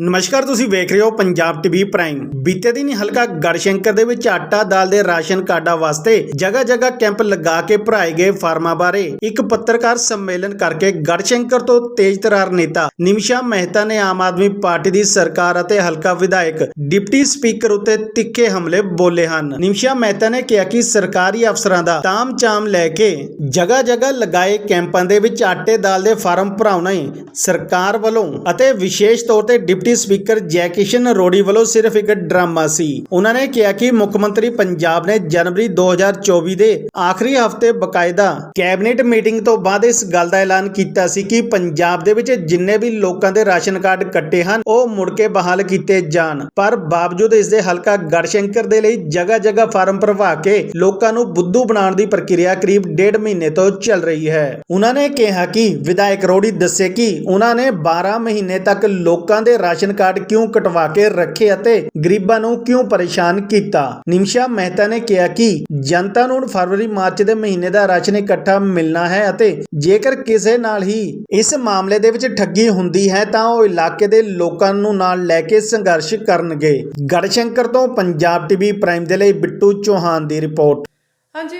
ਨਮਸਕਾਰ, ਤੁਸੀਂ ਵੇਖ ਰਹੇ ਹੋ ਪੰਜਾਬ ਟੀਵੀ ਪ੍ਰਾਈਮ। ਬੀਤੇ ਦਿਨੀ ਹਲਕਾ ਗੜਸ਼ੰਕਰ ਦੇ ਵਿੱਚ ਆਟਾ ਦਾਲ ਦੇ ਰਾਸ਼ਨ ਕਾਰਡਾਂ ਵਾਸਤੇ ਜਗ੍ਹਾ ਜਗ੍ਹਾ ਕੈਂਪ ਲਗਾ ਕੇ ਭਰਾਏ ਗਏ ਫਾਰਮਾਂ ਬਾਰੇ ਇੱਕ ਪੱਤਰਕਾਰ ਸੰਮੇਲਨ ਕਰਕੇ ਗੜਸ਼ੰਕਰ ਤੋਂ ਤੇਜ਼ਤਰਾਰ ਨੇਤਾ ਨਿਮਸ਼ਾ ਮਹਿਤਾ ਨੇ ਆਮ ਆਦਮੀ ਪਾਰਟੀ ਦੀ ਸਰਕਾਰ ਅਤੇ ਹਲਕਾ ਵਿਧਾਇਕ ਡਿਪਟੀ ਸਪੀਕਰ ਉੱਤੇ ਤਿੱਖੇ ਹਮਲੇ ਬੋਲੇ ਹਨ। ਨਿਮਸ਼ਾ ਮਹਿਤਾ ਨੇ ਕਿਹਾ ਕਿ ਸਰਕਾਰੀ ਅਫਸਰਾਂ ਦਾ ਤਾਮ-ਚਾਮ ਲੈ ਕੇ ਜਗ੍ਹਾ ਜਗ੍ਹਾ ਲਗਾਏ ਕੈਂਪਾਂ ਦੇ ਵਿੱਚ ਆਟੇ ਦਾਲ ਦੇ ਫਾਰਮ ਭਰਾਉਣਾ ਹੀ ਸਰਕਾਰ ਵੱਲੋਂ ਅਤੇ ਵਿਸ਼ੇਸ਼ ਤੌਰ ਤੇ ਡਿਪਟੀ ਸਪੀਕਰ ਜੈਕਿਸ਼ਨ ਰੋੜੀ ਵੱਲੋਂ ਸਿਰਫ ਇੱਕ ਡਰਾਮਾ ਸੀ। ਉਹਨਾਂ ਨੇ ਕਿਹਾ ਕਿ ਮੁੱਖ ਮੰਤਰੀ ਪੰਜਾਬ ਨੇ ਜਨਵਰੀ 2024 ਦੇ ਆਖਰੀ ਹਫ਼ਤੇ ਬਕਾਇਦਾ ਕੈਬਨਿਟ ਮੀਟਿੰਗ ਤੋਂ ਬਾਅਦ ਇਸ ਗੱਲ ਦਾ ਐਲਾਨ ਕੀਤਾ ਸੀ ਕਿ ਪੰਜਾਬ ਦੇ ਵਿੱਚ ਜਿੰਨੇ ਵੀ ਲੋਕਾਂ ਦੇ ਰਾਸ਼ਨ ਕਾਰਡ ਕੱਟੇ ਹਨ, ਉਹ ਮੁੜ ਕੇ ਬਹਾਲ ਕੀਤੇ ਜਾਣ। ਪਰ ਬਾਵਜੂਦ ਇਸ ਦੇ ਹਲਕਾ ਗੜਸ਼ੰਕਰ ਦੇ ਲਈ ਜਗ੍ਹਾ ਜਗ੍ਹਾ ਫਾਰਮ ਭਰਵਾ ਕੇ ਲੋਕਾਂ ਨੂੰ ਬੁੱਧੂ ਬਣਾਉਣ ਦੀ ਪ੍ਰਕਿਰਿਆ ਕਰੀਬ ਡੇਢ ਮਹੀਨੇ ਤੋਂ ਚੱਲ ਰਹੀ ਹੈ। ਉਹਨਾਂ ਨੇ ਕਿਹਾ ਕਿ ਵਿਧਾਇਕ ਰੋੜੀ ਦੱਸੇ ਕਿ ਉਹਨਾਂ ਨੇ 12 ਮਹੀਨੇ ਤੱਕ ਲੋਕਾਂ ਦੇ ਰਾਸ਼ਨ ਕਾਰਡ ਕਿਉਂ ਕਟਵਾ ਕੇ ਰੱਖੇ ਅਤੇ ਗਰੀਬਾਂ ਨੂੰ ਕਿਉਂ ਪਰੇਸ਼ਾਨ ਕੀਤਾ? ਨਿਮਸ਼ਾ ਮਹਿਤਾ ਨੇ ਕਿਹਾ ਕਿ ਜਨਤਾ ਨੂੰ ਫਰਵਰੀ, ਮਾਰਚ ਦੇ ਮਹੀਨੇ ਦਾ ਰਾਸ਼ਨ ਇਕੱਠਾ ਮਿਲਣਾ ਹੈ ਅਤੇ ਜੇਕਰ ਕਿਸੇ ਨਾਲ ਹੀ ਇਸ ਮਾਮਲੇ ਦੇ ਵਿੱਚ ਠੱਗੀ ਹੁੰਦੀ ਹੈ ਤਾਂ ਉਹ ਇਲਾਕੇ ਦੇ ਲੋਕਾਂ ਨੂੰ ਨਾਲ ਲੈ ਕੇ ਸੰਘਰਸ਼ ਕਰਨਗੇ। ਗੜਸ਼ੰਕਰ ਤੋਂ ਪੰਜਾਬ ਟੀਵੀ ਪ੍ਰਾਈਮ ਦੇ ਲਈ ਬਿੱਟੂ ਚੌਹਾਨ ਦੀ ਰਿਪੋਰਟ। ਹਾਂਜੀ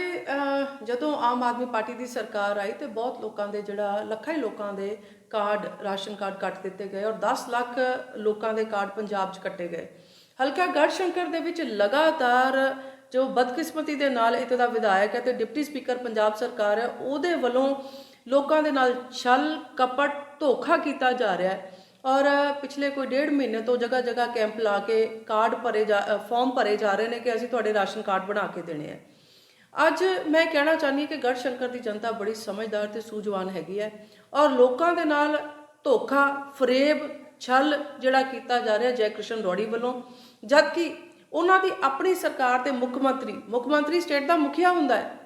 ਜਦੋਂ ਆਮ ਆਦਮੀ ਪਾਰਟੀ ਦੀ ਸਰਕਾਰ ਆਈ ਤੇ ਬਹੁਤ ਲੋਕਾਂ ਦੇ ਜਿਹੜਾ, ਲੱਖਾਂ ਹੀ ਲੋਕਾਂ ਦੇ ਕਾਰਡ ਰਾਸ਼ਨ ਕਾਰਡ ਕੱਟ ਦਿੱਤੇ ਗਏ ਔਰ 10 ਲੱਖ ਲੋਕਾਂ ਦੇ ਕਾਰਡ ਪੰਜਾਬ 'ਚ ਕੱਟੇ ਗਏ। ਹਲਕਾ ਗੜਸ਼ੰਕਰ ਦੇ ਵਿੱਚ ਲਗਾਤਾਰ ਜੋ ਬਦਕਿਸਮਤੀ ਦੇ ਨਾਲ ਇੱਥੇ ਦਾ ਵਿਧਾਇਕ ਹੈ ਤੇ ਡਿਪਟੀ ਸਪੀਕਰ ਪੰਜਾਬ ਸਰਕਾਰ ਹੈ ਉਹਦੇ ਵੱਲੋਂ ਲੋਕਾਂ ਦੇ ਨਾਲ ਛਲ ਕਪਟ ਧੋਖਾ ਕੀਤਾ ਜਾ ਰਿਹਾ ਹੈ ਔਰ ਪਿਛਲੇ ਕੋਈ ਡੇਢ ਮਹੀਨੇ ਤੋਂ ਜਗ੍ਹਾ ਜਗ੍ਹਾ ਕੈਂਪ ਲਾ ਕੇ ਕਾਰਡ ਭਰੇ ਜਾ ਅ, ਫਾਰਮ ਭਰੇ ਜਾ ਰਹੇ ਨੇ ਕਿ ਅਸੀਂ ਤੁਹਾਡੇ ਰਾਸ਼ਨ ਕਾਰਡ ਬਣਾ ਕੇ ਦੇਣੇ ਆ ਅੱਜ ਮੈਂ ਕਹਿਣਾ ਚਾਹਨੀ ਕਿ ਗੜਸ਼ੰਕਰ ਦੀ ਜਨਤਾ ਬੜੀ ਸਮਝਦਾਰ ਤੇ ਸੂਝਵਾਨ ਹੈਗੀ ਹੈ ਔਰ ਲੋਕਾਂ ਦੇ ਨਾਲ ਧੋਖਾ, ਫਰੇਬ, ਛਲ ਜਿਹੜਾ ਕੀਤਾ ਜਾ ਰਿਹਾ ਜੈ ਕ੍ਰਿਸ਼ਨ ਰੋੜੀ ਵੱਲੋਂ, ਜਦਕਿ ਉਹਨਾਂ ਦੀ ਆਪਣੀ ਸਰਕਾਰ ਤੇ ਮੁੱਖ ਮੰਤਰੀ ਮੁੱਖ ਮੰਤਰੀ ਸਟੇਟ ਦਾ ਮੁਖੀਆ ਹੁੰਦਾ ਹੈ।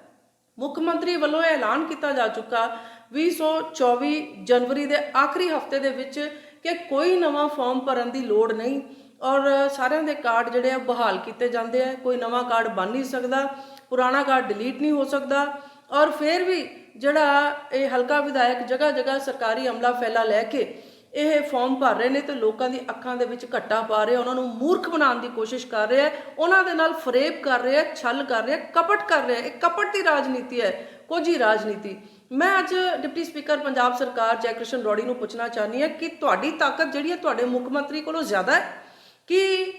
ਮੁੱਖ ਮੰਤਰੀ ਵੱਲੋਂ ਇਹ ਐਲਾਨ ਕੀਤਾ ਜਾ ਚੁੱਕਾ 2024 ਜਨਵਰੀ ਦੇ ਆਖਰੀ ਹਫ਼ਤੇ ਦੇ ਵਿੱਚ ਕਿ ਕੋਈ ਨਵਾਂ ਫਾਰਮ ਭਰਨ ਦੀ ਲੋੜ ਨਹੀਂ ਔਰ ਸਾਰਿਆਂ ਦੇ ਕਾਰਡ ਜਿਹੜੇ ਆ ਬਹਾਲ ਕੀਤੇ ਜਾਂਦੇ ਆ, ਕੋਈ ਨਵਾਂ ਕਾਰਡ ਬਣ ਨਹੀਂ ਸਕਦਾ, ਪੁਰਾਣਾ ਕਾਰਡ ਡਿਲੀਟ ਨਹੀਂ ਹੋ ਸਕਦਾ ਔਰ ਫਿਰ ਵੀ ਜਿਹੜਾ ਇਹ ਹਲਕਾ ਵਿਧਾਇਕ ਜਗ੍ਹਾ ਜਗ੍ਹਾ ਸਰਕਾਰੀ ਅਮਲਾ ਫੈਲਾ ਲੈ ਕੇ ਇਹ ਫਾਰਮ ਭਰ ਰਹੇ ਨੇ ਤੇ ਲੋਕਾਂ ਦੀ ਅੱਖਾਂ ਦੇ ਵਿੱਚ ਘੱਟਾ ਪਾ ਰਹੇ ਉਹਨਾਂ ਨੂੰ ਮੂਰਖ ਬਣਾਉਣ ਦੀ ਕੋਸ਼ਿਸ਼ ਕਰ ਰਹੇ ਆ, ਉਹਨਾਂ ਦੇ ਨਾਲ ਫਰੇਬ ਕਰ ਰਹੇ ਆ, ਛਲ ਕਰ ਰਹੇ ਆ, ਕਪਟ ਕਰ ਰਹੇ ਆ, ਇਹ ਕਪਟ ਦੀ ਰਾਜਨੀਤੀ ਹੈ, ਕੋਝੀ ਰਾਜਨੀਤੀ। ਮੈਂ ਅੱਜ ਡਿਪਟੀ ਸਪੀਕਰ ਪੰਜਾਬ ਸਰਕਾਰ ਜੈ ਕ੍ਰਿਸ਼ਨ ਰੋੜੀ ਨੂੰ ਪੁੱਛਣਾ ਚਾਹਨੀ ਹਾਂ ਕਿ ਤੁਹਾਡੀ ਤਾਕਤ ਜਿਹੜੀ ਹੈ ਤੁਹਾਡੇ ਮੁੱਖ ਮੰਤਰੀ ਕੋਲੋਂ ਜ਼ਿਆਦਾ ਹੈ? ਕਿ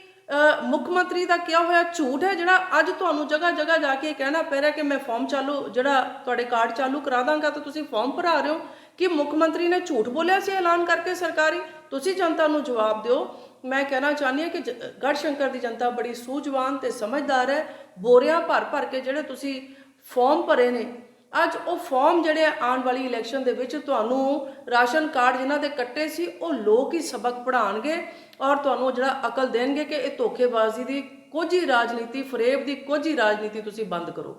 ਮੁੱਖ ਮੰਤਰੀ ਦਾ ਕਿਹਾ ਹੋਇਆ ਝੂਠ ਹੈ ਜਿਹੜਾ ਅੱਜ ਤੁਹਾਨੂੰ ਜਗ੍ਹਾ ਜਗ੍ਹਾ ਜਾ ਕੇ ਕਹਿਣਾ ਪੈ ਰਿਹਾ ਕਿ ਮੈਂ ਫਾਰਮ ਚਾਲੂ, ਜਿਹੜਾ ਤੁਹਾਡੇ ਕਾਰਡ ਚਾਲੂ ਕਰਾ ਦਾਂਗਾ ਤਾਂ ਤੁਸੀਂ ਫਾਰਮ ਭਰਾ ਰਹੇ ਹੋ, ਕਿ ਮੁੱਖ ਮੰਤਰੀ ਨੇ ਝੂਠ ਬੋਲਿਆ ਸੀ ਐਲਾਨ ਕਰਕੇ ਸਰਕਾਰੀ? ਤੁਸੀਂ ਜਨਤਾ ਨੂੰ ਜਵਾਬ ਦਿਓ। ਮੈਂ ਕਹਿਣਾ ਚਾਹੁੰਦੀ ਹਾਂ ਕਿ ਜ- ਗੜਸ਼ੰਕਰ ਦੀ ਜਨਤਾ ਬੜੀ ਸੂਝਵਾਨ ਤੇ ਸਮਝਦਾਰ ਹੈ। ਬੋਰਿਆਂ ਭਰ ਭਰ ਕੇ ਜਿਹੜੇ ਤੁਸੀਂ ਫਾਰਮ ਭਰੇ ਨੇ ਅੱਜ ਉਹ ਫਾਰਮ ਜਿਹੜੇ ਆਉਣ ਵਾਲੀ ਇਲੈਕਸ਼ਨ ਦੇ ਵਿੱਚ ਤੁਹਾਨੂੰ ਰਾਸ਼ਨ ਕਾਰਡ ਜਿਨ੍ਹਾਂ ਦੇ ਕੱਟੇ ਸੀ, ਉਹ ਲੋਕ ਹੀ ਸਬਕ ਪੜ੍ਹਾਉਣਗੇ ਔਰ ਤੁਹਾਨੂੰ ਜਿਹੜਾ ਅਕਲ ਦੇਣਗੇ ਕਿ ਇਹ ਧੋਖੇਬਾਜ਼ੀ ਦੀ ਕੁਝ ਹੀ ਰਾਜਨੀਤੀ, ਫਰੇਬ ਦੀ ਕੁਝ ਹੀ ਰਾਜਨੀਤੀ ਤੁਸੀਂ ਬੰਦ ਕਰੋ।